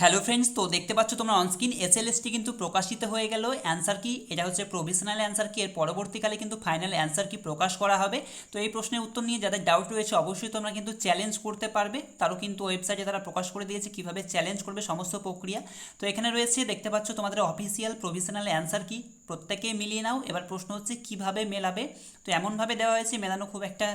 Hello friends তো দেখতে পাচ্ছ তোমরা অনস্ক্রিন এসএলএসটি কিন্তু প্রকাশিত হয়ে গেল। অ্যান্সার কি? এটা হচ্ছে প্রভিশনাল অ্যান্সার কি? এর পরবর্তীকালে কিন্তু ফাইনাল অ্যান্সার কি প্রকাশ করা হবে? তো এই প্রশ্নের উত্তর নিয়ে যাদের ডাউট রয়েছে, অবশ্যই তোমরা কিন্তু চ্যালেঞ্জ করতে পারবে। তারও কিন্তু ওয়েবসাইটে তারা প্রকাশ করে দিয়েছে কীভাবে চ্যালেঞ্জ করবে সমস্ত প্রক্রিয়া। তো এখানে রয়েছে, দেখতে পাচ্ছ তোমাদের অফিসিয়াল প্রভিশনাল অ্যান্সার কি? প্রত্যেকে মিলিয়ে নাও। এবার প্রশ্ন হচ্ছে, কীভাবে মেলাবে? তো এমনভাবে দেওয়া হয়েছে, মেলানো খুব একটা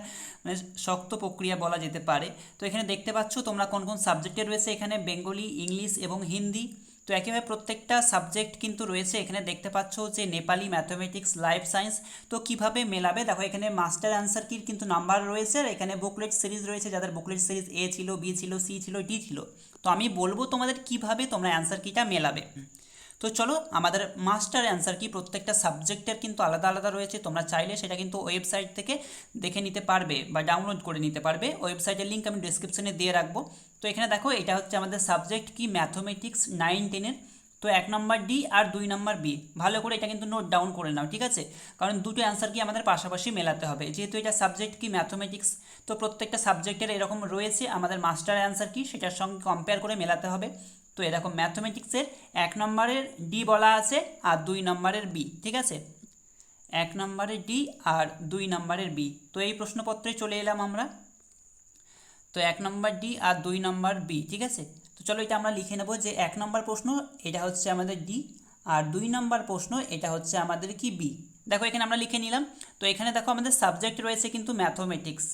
মানে শক্ত প্রক্রিয়া বলা যেতে পারে। তো এখানে দেখতে পাচ্ছ তোমরা কোন কোন সাবজেক্টে রয়েছে? এখানে বেঙ্গলি ইংলিশ এবং হিন্দি। তো একেবারে প্রত্যেকটা সাবজেক্ট কিন্তু রয়েছে। এখানে দেখতে পাচ্ছ যে নেপালি ম্যাথমেটিক্স লাইফ সায়েন্স তো কীভাবে মেলাবে? দেখো, এখানে মাস্টার অ্যান্সার কির কিন্তু নাম্বার রয়েছে আর এখানে বুকলেট সিরিজ রয়েছে। যাদের বুকলেট সিরিজ এ ছিল বি ছিল সি ছিল ডি ছিল। তো আমি বলব তোমাদের কীভাবে তোমরা অ্যান্সার কিটা মেলাবে। তো চলো আমাদের মাস্টার অ্যান্সার কি? প্রত্যেকটা সাবজেক্টের কিন্তু আলাদা আলাদা রয়েছে। তোমরা চাইলে সেটা কিন্তু ওয়েবসাইট থেকে দেখে নিতে পারবে বা ডাউনলোড করে নিতে পারবে। ওয়েবসাইটের লিঙ্ক আমি ডিসক্রিপশনে দিয়ে রাখব। তো এখানে দেখো, এটা হচ্ছে আমাদের সাবজেক্ট কি? ম্যাথমেটিক্স নাইন টেনের তো এক নম্বর ডি আর দুই নম্বর বি ভালো করে এটা কিন্তু নোট ডাউন করে নাও, ঠিক আছে? কারণ দুটো অ্যান্সার কি আমাদের পাশাপাশি মেলাতে হবে। যেহেতু এটা সাবজেক্ট কি? ম্যাথমেটিক্স তো প্রত্যেকটা সাবজেক্টের এরকম রয়েছে। আমাদের মাস্টার অ্যান্সার কি? সেটার সঙ্গে কম্পেয়ার করে মেলাতে হবে। তো এরকম ম্যাথমেটিক্সের এক নম্বরের ডি বলা আছে আর দুই নম্বরের বি ঠিক আছে? এক নম্বরের ডি আর দুই নম্বরের বি তো এই প্রশ্নপত্রে চলে এলাম আমরা। তো এক নম্বর ডি আর দুই নম্বর বি ঠিক আছে? তো চলো এটা আমরা লিখে নেব যে এক নম্বর প্রশ্ন, এটা হচ্ছে আমাদের ডি আর দুই নম্বর প্রশ্ন, এটা হচ্ছে আমাদের কি বি দেখো এখানে আমরা লিখে নিলাম। তো এখানে দেখো আমাদের সাবজেক্ট রয়েছে কিন্তু ম্যাথমেটিক্স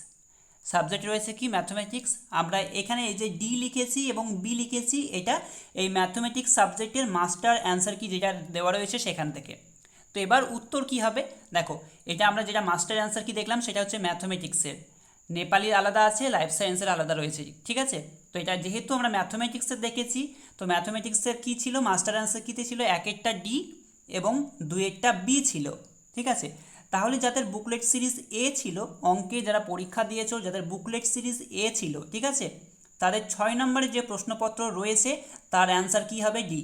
সাবজেক্ট রয়েছে কি? ম্যাথমেটিক্স আমরা এখানে এই যে ডি লিখেছি এবং বি লিখেছি, এটা এই ম্যাথমেটিক্স সাবজেক্টের মাস্টার অ্যান্সার কি যেটা দেওয়া রয়েছে সেখান থেকে। তো এবার উত্তর কি হবে? দেখো, এটা আমরা যেটা মাস্টার অ্যান্সার কি দেখলাম, সেটা হচ্ছে ম্যাথমেটিক্সের নেপালির আলাদা আছে লাইফ সায়েন্সের আলাদা রয়েছে, ঠিক আছে? তো এটা যেহেতু আমরা ম্যাথমেটিক্সের দেখেছি, তো ম্যাথমেটিক্সের কী ছিল? মাস্টার অ্যান্সার কীতে ছিল? এক একটা ডি এবং দুই একটা বি ছিল, ঠিক আছে? তাহলে যাদের বুকলেট সিরিজ এ ছিল, অঙ্কে যারা পরীক্ষা দিয়েছ, যাদের বুকলেট সিরিজ এ ছিল, ঠিক আছে? তাদের ছয় নম্বরে যে প্রশ্নপত্র রয়েছে, তার অ্যান্সার কী হবে ডি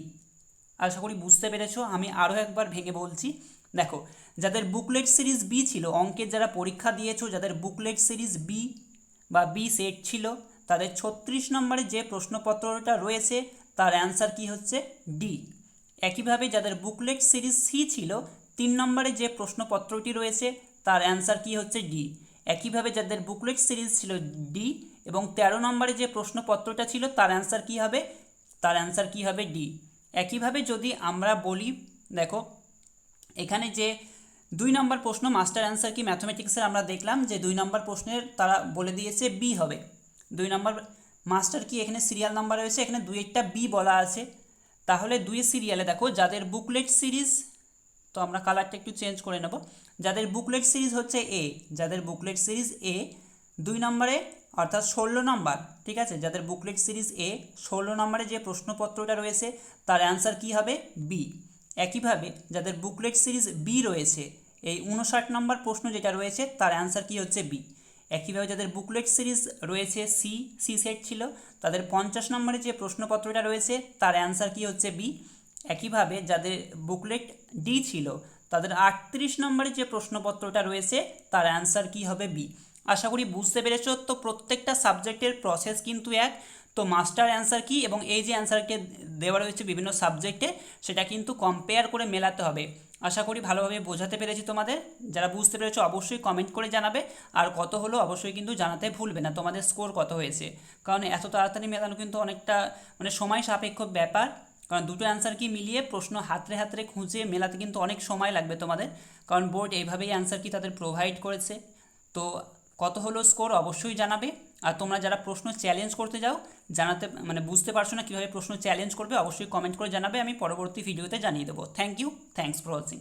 আশা করি বুঝতে পেরেছ, আমি আরও একবার ভেঙে বলছি। দেখো, যাদের বুকলেট সিরিজ বি ছিল, অঙ্কের যারা পরীক্ষা দিয়েছ, যাদের বুকলেট সিরিজ বি বা বি সেট ছিল, তাদের ছত্রিশ নম্বরে যে প্রশ্নপত্রটা রয়েছে, তার অ্যান্সার কি হচ্ছে ডি একইভাবে যাদের বুকলেট সিরিজ সি ছিল তিন নম্বরে যে প্রশ্নপত্রটি রয়েছে, তার অ্যান্সার কি হচ্ছে ডি একইভাবে যাদের বুকলেট সিরিজ ছিল ডি এবং তেরো নম্বরে যে প্রশ্নপত্রটা ছিল, তার অ্যান্সার কি হবে? তার অ্যান্সার কি হবে ডি একইভাবে যদি আমরা বলি, দেখো, এখানে যে দুই নম্বর প্রশ্ন মাস্টার অ্যান্সার কি ম্যাথমেটিক্সের আমরা দেখলাম যে দুই নম্বর প্রশ্নের তারা বলে দিয়েছে বি হবে। দুই নম্বর মাস্টার কি এখানে সিরিয়াল নাম্বার রয়েছে, এখানে দুই একটা বি বলা আছে। তাহলে দুই সিরিয়ালে দেখো, যাদের বুকলেট সিরিজ তো আমরা কালারটা একটু চেঞ্জ করে নেব। যাদের বুকলেট সিরিজ হচ্ছে এ যাদের বুকলেট সিরিজ এ দুই নম্বরে, অর্থাৎ ষোলো নম্বর, ঠিক আছে? যাদের বুকলেট সিরিজ এ ষোলো নম্বরে যে প্রশ্নপত্রটা রয়েছে, তার অ্যান্সার কি হবে? বি একইভাবে যাদের বুকলেট সিরিজ বি রয়েছে, এই উনষাট নম্বর প্রশ্ন যেটা রয়েছে, তার অ্যান্সার কি হচ্ছে বি একইভাবে যাদের বুকলেট সিরিজ রয়েছে সি সি সেট ছিল, তাদের পঞ্চাশ নম্বরে যে প্রশ্নপত্রটা রয়েছে, তার অ্যান্সার কি হচ্ছে বি একইভাবে যাদের বুকলেট ডি ছিল, তাদের আটত্রিশ নম্বরে যে প্রশ্নপত্রটা রয়েছে, তার অ্যান্সার কি হবে বি আশা করি বুঝতে পেরেছ, তো প্রত্যেকটা সাবজেক্টের প্রসেস কিন্তু এক। তো মাস্টার অ্যান্সার কি এবং এই যে অ্যান্সারকে দেওয়া রয়েছে বিভিন্ন সাবজেক্টে সেটা কিন্তু কম্পেয়ার করে মেলাতে হবে। আশা করি ভালোভাবে বোঝাতে পেরেছি তোমাদের। যারা বুঝতে পেরেছ, অবশ্যই কমেন্ট করে জানাবে। আর কত হলো, অবশ্যই কিন্তু জানাতে ভুলবে না। তোমাদের স্কোর কত হয়েছে? কারণ এত তাড়াতাড়ি মেলানো কিন্তু অনেকটা মানে সময় সাপেক্ষ ব্যাপার। কারণ দুটো অ্যান্সার কি মিলিয়ে প্রশ্ন হাতরে হাতরে খুঁজে মেলাতে কিন্তু অনেক সময় লাগবে তোমাদের। কারণ বোর্ড এইভাবেই অ্যান্সার কি তাদের প্রোভাইড করেছে। তো কত হলো স্কোর অবশ্যই জানাবে। আর তোমরা যারা প্রশ্ন চ্যালেঞ্জ করতে যাও, জানাতে মানে বুঝতে পারছ না কীভাবে প্রশ্ন চ্যালেঞ্জ করবে, অবশ্যই কমেন্ট করে জানাবে, আমি পরবর্তী ভিডিওতে জানিয়ে দেবো। Thank you thanks for watching